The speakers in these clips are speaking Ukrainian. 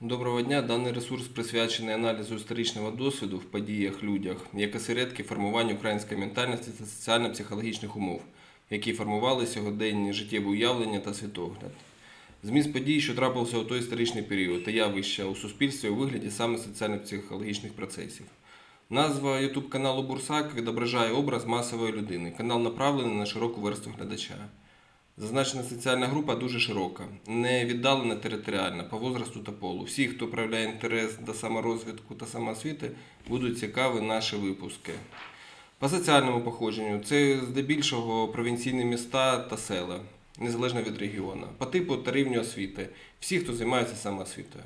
Доброго дня. Даний ресурс присвячений аналізу історичного досвіду в подіях, людях, як осередки формування української ментальності та соціально-психологічних умов, які формували сьогоденні життєве уявлення та світогляд. Зміст подій, що трапився у той історичний період, та явища у суспільстві у вигляді саме соціально-психологічних процесів. Назва YouTube каналу Бурсак відображає образ масової людини. Канал направлений на широку верству глядача. Зазначена соціальна група дуже широка, не віддалена територіальна по возрасту та полу. Всі, хто проявляє інтерес до саморозвитку та самоосвіти, будуть цікаві наші випуски. По соціальному походженню це здебільшого провінційні міста та села, незалежно від регіону. По типу та рівню освіти, всі, хто займається самоосвітою.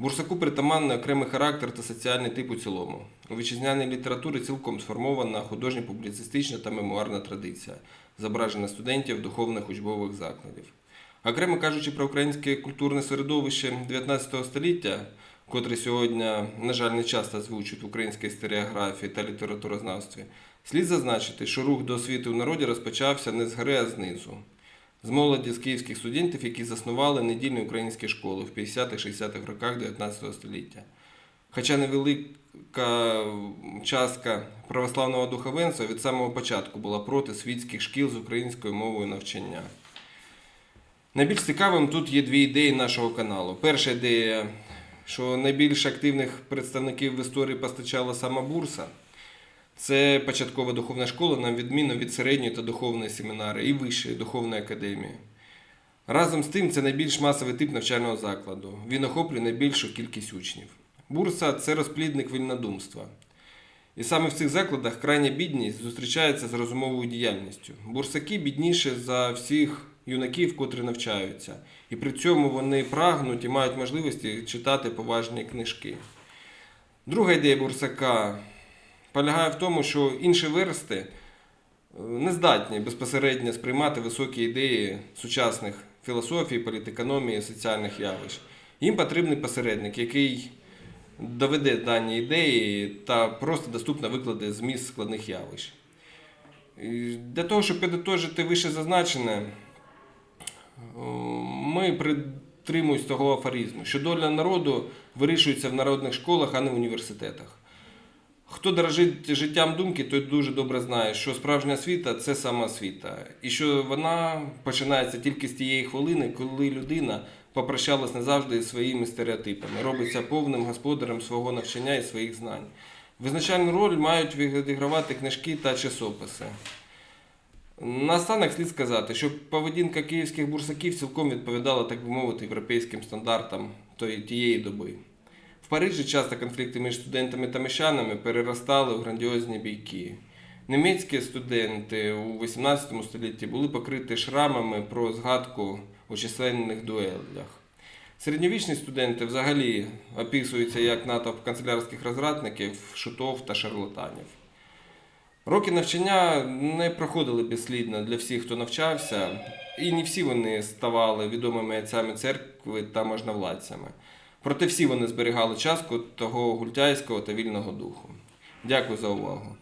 Бурсаку притаманний окремий характер та соціальний тип у цілому. У вітчизняній літературі цілком сформована художньо-публіцистична та мемуарна традиція, зображена студентів духовних учбових закладів. Окремо кажучи про українське культурне середовище 19 століття, котре сьогодні, на жаль, не часто озвучують в українській історіографії та літературознавстві, слід зазначити, що рух до освіти у народі розпочався не згори, а знизу. З молоді з київських студентів, які заснували недільні українські школи в 50-60-х роках 19 століття. Хоча невелика частка православного духовенства від самого початку була проти світських шкіл з українською мовою навчання. Найбільш цікавим тут є дві ідеї нашого каналу. Перша ідея, що найбільш активних представників в історії постачала сама бурса. Це початкова духовна школа, на відміну від середньої та духовної семінари і вищої духовної академії. Разом з тим, це найбільш масовий тип навчального закладу. Він охоплює найбільшу кількість учнів. Бурса це розплідник вільнодумства. І саме в цих закладах крайня бідність зустрічається з розумовою діяльністю. Бурсаки бідніші за всіх юнаків, котрі навчаються. І при цьому вони прагнуть і мають можливості читати поважні книжки. Друга ідея бурсака полягає в тому, що інші версти е, не здатні безпосередньо сприймати високі ідеї сучасних філософій, політекономії, соціальних явищ. Їм потрібний посередник, який доведе дані ідеї та просто доступно викладе зміст складних явищ. Для того, щоб підтожити вище зазначене, о, ми притримуємось того афоризму, що доля народу вирішується в народних школах, а не в університетах. Хто дорожить життям думки, той дуже добре знає, що справжня освіта це самоосвіта. І що вона починається тільки з тієї хвилини, коли людина попрощалась назавжди зі своїми стереотипами, робиться повним господарем свого навчання і своїх знань. Визначальну роль мають відігравати книжки та часописи. Наостанок слід сказати, що поведінка київських бурсаків цілком відповідала, так би мовити, європейським стандартам тієї доби. Парижі часто конфлікти між студентами та мещанами переростали в грандіозні бійки. Німецькі студенти у 18 столітті були покриті шрамами про згадку у численних дуелях. Середньовічні студенти взагалі описуються як натовп канцелярських розрадників, шутов та шарлатанів. Роки навчання не проходили безслідно для всіх, хто навчався, і не всі вони ставали відомими отцями церкви та можновладцями. Проте всі вони зберігали частку того гультяйського та вільного духу. Дякую за увагу.